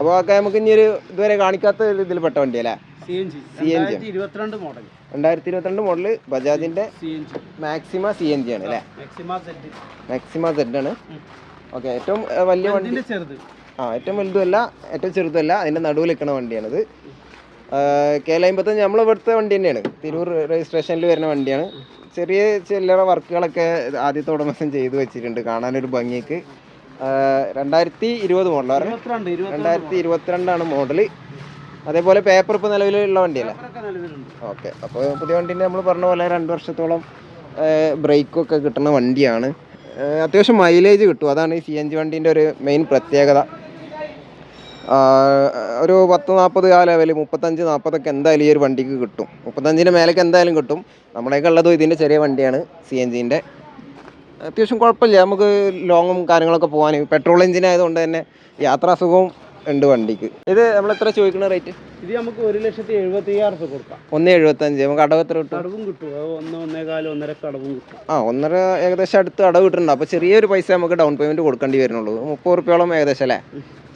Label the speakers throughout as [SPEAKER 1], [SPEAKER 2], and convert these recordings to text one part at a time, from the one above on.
[SPEAKER 1] അപ്പോൾ ഒക്കെ നമുക്ക് ഇനി ഒരു ഇതുവരെ കാണിക്കാത്ത ഒരു ഇതിൽ പെട്ട വണ്ടി അല്ലേ?
[SPEAKER 2] C N G
[SPEAKER 1] CNG.
[SPEAKER 2] രണ്ടായിരത്തി ഇരുപത്തിരണ്ട് മോഡൽ
[SPEAKER 1] രണ്ടായിരത്തി ഇരുപത്തിരണ്ട് model ബജാജിന്റെ
[SPEAKER 2] C N G
[SPEAKER 1] Maxima C N G ആണ് അല്ലേ?
[SPEAKER 2] മാക്സിമ
[SPEAKER 1] സെഡ് ആണ്. ഓക്കെ ഏറ്റവും വലിയ വണ്ടി
[SPEAKER 2] ചെറുത്.
[SPEAKER 1] ആ ഏറ്റവും വലുതുമല്ല ഏറ്റവും ചെറുതല്ല അതിന്റെ നടുവിൽ നിൽക്കുന്ന വണ്ടിയാണിത്. കെ എൽ അമ്പത്തഞ്ച് നമ്മൾ ഇവിടുത്തെ വണ്ടി തന്നെയാണ്. തിരൂർ രജിസ്ട്രേഷനിൽ വരുന്ന വണ്ടിയാണ്. ചെറിയ ചില്ലറ വർക്കുകളൊക്കെ ആദ്യത്തെ ഉടമസ്ഥൻ ചെയ്തു വെച്ചിട്ടുണ്ട്. കാണാനൊരു ഭംഗിക്ക്. രണ്ടായിരത്തി ഇരുപത്
[SPEAKER 2] ഇരുപത്തിരണ്ട്
[SPEAKER 1] രണ്ടായിരത്തി ഇരുപത്തിരണ്ടാണ് മോഡൽ അതേപോലെ പേപ്പർ ഇപ്പോൾ നിലവിലുള്ള വണ്ടിയല്ലേ? ഓക്കെ അപ്പോൾ പുതിയ വണ്ടീന്റെ നമ്മൾ പറഞ്ഞ പോലെ രണ്ട് വർഷത്തോളം ബ്രേക്കൊക്കെ കിട്ടുന്ന വണ്ടിയാണ്. അത്യാവശ്യം മൈലേജ് കിട്ടും. അതാണ് ഈ സി എൻ ജി വണ്ടീന്റെ ഒരു മെയിൻ പ്രത്യേകത. ഒരു പത്ത് നാൽപ്പത് ആ ലെവൽ മുപ്പത്തഞ്ച് നാൽപ്പതൊക്കെ എന്തായാലും ഈ ഒരു വണ്ടിക്ക് കിട്ടും. മുപ്പത്തഞ്ചിന്റെ മേലേക്ക് എന്തായാലും കിട്ടും. നമ്മുടെയൊക്കെ ഉള്ളതും ഇതിന്റെ ചെറിയ വണ്ടിയാണ് സി എൻ ജിന്റെ അത്യാവശ്യം കുഴപ്പമില്ല. നമുക്ക് ലോങ്ങും കാര്യങ്ങളൊക്കെ പോകാൻ പെട്രോൾ എഞ്ചിൻ ആയതുകൊണ്ട് തന്നെ യാത്രാസുഖവും ഉണ്ട് വണ്ടിക്ക്. ഇത് നമ്മൾ എത്ര ചോദിക്കുന്ന റേറ്റ്?
[SPEAKER 2] ഇത് നമുക്ക് ഒരു ലക്ഷത്തി എഴുപത്തി അയ്യായിരം രൂപ കൊടുക്കാം.
[SPEAKER 1] ഒന്ന് എഴുപത്തഞ്ച് നമുക്ക് അടവ് എത്ര കിട്ടും?
[SPEAKER 2] അടവും കിട്ടും. ഒന്ന് ഒന്നേകാൽ ഒന്നര അടവും കിട്ടും.
[SPEAKER 1] ആ ഒന്നര ഏകദേശം അടുത്ത് അടവ് കിട്ടുന്നുണ്ട്. അപ്പോൾ ചെറിയൊരു പൈസ നമുക്ക് ഡൗൺ പേയ്മെന്റ് കൊടുക്കേണ്ടി വരുന്നുള്ളൂ. മുപ്പത് റുപ്യോളം ഏകദേശം അല്ലേ?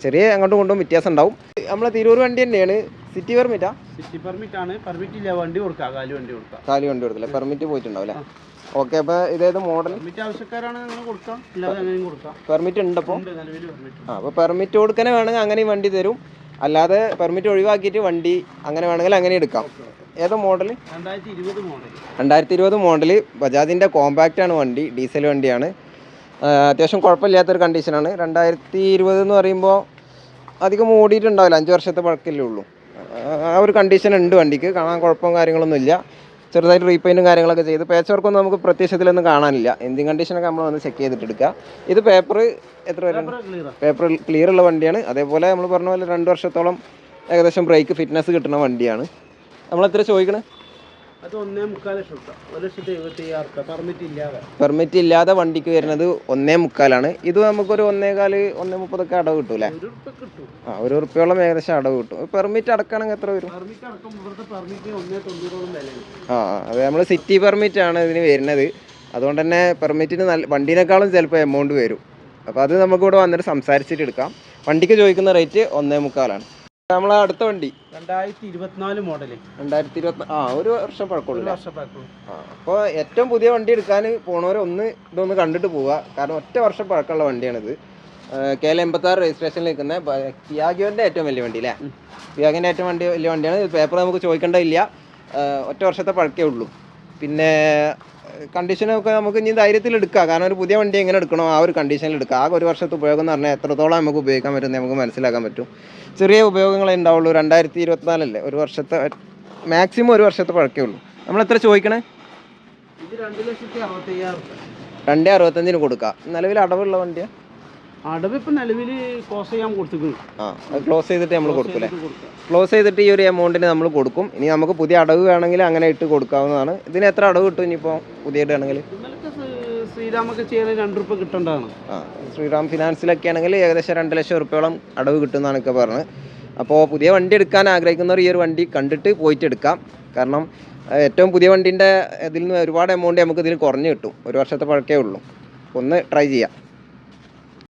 [SPEAKER 1] ചെറിയ അങ്ങോട്ടും കൊണ്ടും വ്യത്യാസം ഉണ്ടാവും. നമ്മളെ തിരൂർ വണ്ടി തന്നെയാണ്. സിറ്റി പെർമിറ്റാ
[SPEAKER 2] സിറ്റി പെർമിറ്റ് ആണ്. പെർമിറ്റ് ഇല്ല. വണ്ടി കൊടുക്കാം. കാലി വണ്ടി കൊടുക്കാം.
[SPEAKER 1] കാലി വണ്ടി കൊടുക്കില്ല പെർമിറ്റ് പോയിട്ടുണ്ടാവും അല്ലേ? ഓക്കെ അപ്പോൾ ഇതേത് മോഡൽ
[SPEAKER 2] പെർമിറ്റ്
[SPEAKER 1] ഉണ്ട് അപ്പോൾ
[SPEAKER 2] പെർമിറ്റ്
[SPEAKER 1] ആ അപ്പോൾ പെർമിറ്റ് കൊടുക്കണേ വേണമെങ്കിൽ അങ്ങനെയും വണ്ടി തരും. അല്ലാതെ പെർമിറ്റ് ഒഴിവാക്കിയിട്ട് വണ്ടി അങ്ങനെ വേണമെങ്കിൽ അങ്ങനെ എടുക്കാം. ഏതോ മോഡൽ
[SPEAKER 2] രണ്ടായിരത്തി ഇരുപത് മോഡൽ
[SPEAKER 1] ബജാജിന്റെ കോമ്പാക്റ്റ് ആണ് വണ്ടി ഡീസൽ വണ്ടിയാണ്. അത്യാവശ്യം കുഴപ്പമില്ലാത്തൊരു കണ്ടീഷനാണ് രണ്ടായിരത്തി ഇരുപത് എന്ന് പറയുമ്പോൾ അധികം ഓടിയിട്ടുണ്ടാവില്ല. അഞ്ച് വർഷത്തെ പഴക്കല്ലേ ഉള്ളൂ. ആ, ഒരു കണ്ടീഷൻ ഉണ്ട് വണ്ടിക്ക്. കാണാൻ കുഴപ്പവും കാര്യങ്ങളൊന്നും ഇല്ല ചെറുതായിട്ട് റീപെയിന്റും കാര്യങ്ങളൊക്കെ ചെയ്ത്. പേച്ച് വർക്കൊന്നും നമുക്ക് പ്രത്യക്ഷത്തിലൊന്നും കാണാനില്ല. എന്തിങ് കണ്ടീഷനൊക്കെ നമ്മൾ വന്ന് ചെക്ക് ചെയ്തിട്ട് എടുക്കുക ഇത് പേപ്പർ എത്ര വരെ?
[SPEAKER 2] ക്ലിയർ
[SPEAKER 1] പേപ്പർ ക്ലിയർ ഉള്ള വണ്ടിയാണ്. അതേപോലെ നമ്മൾ പറഞ്ഞ പോലെ രണ്ട് വർഷത്തോളം ഏകദേശം ബ്രേക്ക് ഫിറ്റ്നസ് കിട്ടുന്ന വണ്ടിയാണ്. നമ്മളെത്ര ചോദിക്കണേ?
[SPEAKER 2] അത് ഒന്നേ മുക്കാൽ ലക്ഷം റുപ്യ ഒരു ലക്ഷത്തി എഴുപത്തി അയ്യായിരം പെർമിറ്റ് ഇല്ലാതെ.
[SPEAKER 1] പെർമിറ്റ് ഇല്ലാതെ വണ്ടിക്ക് വരുന്നത് ഒന്നേ മുക്കാലാണ്. ഇത് നമുക്കൊരു ഒന്നേകാൽ ഒന്നേ മുപ്പതൊക്കെ അടവ് കിട്ടൂലേ ആ ഒരു ഉറുപ്പിയോളം ഏകദേശം അടവ് കിട്ടും. പെർമിറ്റ് അടക്കണമെങ്കിൽ എത്ര വരും? ആ ആ, അത് നമ്മൾ സിറ്റി പെർമിറ്റ് ആണ് ഇതിന് വരുന്നത്. അതുകൊണ്ട് തന്നെ പെർമിറ്റിന് നല്ല വണ്ടീനേക്കാളും ചിലപ്പോൾ എമൗണ്ട് വരും. അപ്പോൾ അത് നമുക്ക് ഇവിടെ വന്നിട്ട് സംസാരിച്ചിട്ട് എടുക്കാം. വണ്ടിക്ക് ചോദിക്കുന്ന റേറ്റ് ഒന്നേ മുക്കാലാണ്. നമ്മളെ അടുത്ത വണ്ടി.
[SPEAKER 2] രണ്ടായിരത്തി ഇരുപത്തിനാല് മോഡൽ.
[SPEAKER 1] രണ്ടായിരത്തി ഇരുപത്തി ആ ഒരു വർഷം പഴക്കമുള്ള അപ്പോൾ ഏറ്റവും പുതിയ വണ്ടി എടുക്കാൻ പോണവരെ ഒന്ന് ഇതൊന്ന് കണ്ടിട്ട് പോവുക. കാരണം ഒറ്റ വർഷം പഴക്കമുള്ള വണ്ടിയാണിത്. കെ എൽ എൺപത്തി ആറ് രജിസ്ട്രേഷനിൽ നിൽക്കുന്ന പിയാഗിയോന്റെ ഏറ്റവും വലിയ വണ്ടി അല്ലേ? പിയാഗിന്റെ ഏറ്റവും വണ്ടി വലിയ വണ്ടിയാണ്. പേപ്പർ നമുക്ക് ചോദിക്കേണ്ടതില്ല. ഒറ്റ വർഷത്തെ പഴക്കേ ഉള്ളൂ. പിന്നെ കണ്ടീഷനൊക്കെ നമുക്ക് ഇനി ധൈര്യത്തിൽ എടുക്കാം. കാരണം ഒരു പുതിയ വണ്ടി എങ്ങനെ എടുക്കണോ ആ ഒരു കണ്ടീഷനിൽ എടുക്കുക ആ ഒരു വർഷത്തെ ഉപയോഗം എന്ന് പറഞ്ഞാൽ എത്രത്തോളം നമുക്ക് ഉപയോഗിക്കാൻ പറ്റുന്നത് നമുക്ക് മനസ്സിലാക്കാൻ പറ്റും. ചെറിയ ഉപയോഗങ്ങളെ ഉണ്ടാവുള്ളൂ. രണ്ടായിരത്തി ഇരുപത്തിനാലല്ലേ ഒരു വർഷത്തെ മാക്സിമം ഒരു വർഷത്തെ പഴക്കേ ഉള്ളൂ. നമ്മൾ എത്ര ചോദിക്കണേ?
[SPEAKER 2] രണ്ട്
[SPEAKER 1] അറുപത്തഞ്ചിന് കൊടുക്കാം. നിലവിൽ അടവുള്ള വണ്ടിയാ?
[SPEAKER 2] നിലവിൽ കോസ് ചെയ്യാൻ കൊടുത്തിട്ടുണ്ട്
[SPEAKER 1] ആ അത് ക്ലോസ് ചെയ്തിട്ട് നമ്മൾ കൊടുക്കൂലേ
[SPEAKER 2] കൊടുക്കാം
[SPEAKER 1] ക്ലോസ് ചെയ്തിട്ട് ഈ ഒരു എമൗണ്ടിന് നമ്മൾ കൊടുക്കും. ഇനി നമുക്ക് പുതിയ അടവ് വേണമെങ്കിൽ അങ്ങനെ ഇട്ട് കൊടുക്കാവുന്നതാണ്. ഇതിന് എത്ര അടവ് കിട്ടും ഇനിയിപ്പോൾ പുതിയ
[SPEAKER 2] ആണെങ്കിൽ ശ്രീരാമൊക്കെ ചെയ്യാൻ രണ്ട് രൂപ കിട്ടേണ്ടതാണ്.
[SPEAKER 1] ആ ശ്രീറാം ഫിനാൻസിലൊക്കെ ആണെങ്കിൽ ഏകദേശം രണ്ട് ലക്ഷം റുപ്യോളം അടവ് കിട്ടുമെന്നാണ് ഒക്കെ പറഞ്ഞത് അപ്പോൾ പുതിയ വണ്ടി എടുക്കാൻ ആഗ്രഹിക്കുന്നവർ ഈ ഒരു വണ്ടി കണ്ടിട്ട് പോയിട്ട് എടുക്കാം. കാരണം ഏറ്റവും പുതിയ വണ്ടീന്റെ ഇതിൽ നിന്ന് ഒരുപാട് എമൗണ്ട് നമുക്ക് ഇതിൽ കുറഞ്ഞു കിട്ടും. ഒരു വർഷത്തെ പഴക്കേ ഉള്ളൂ. ഒന്ന് ട്രൈ ചെയ്യാം.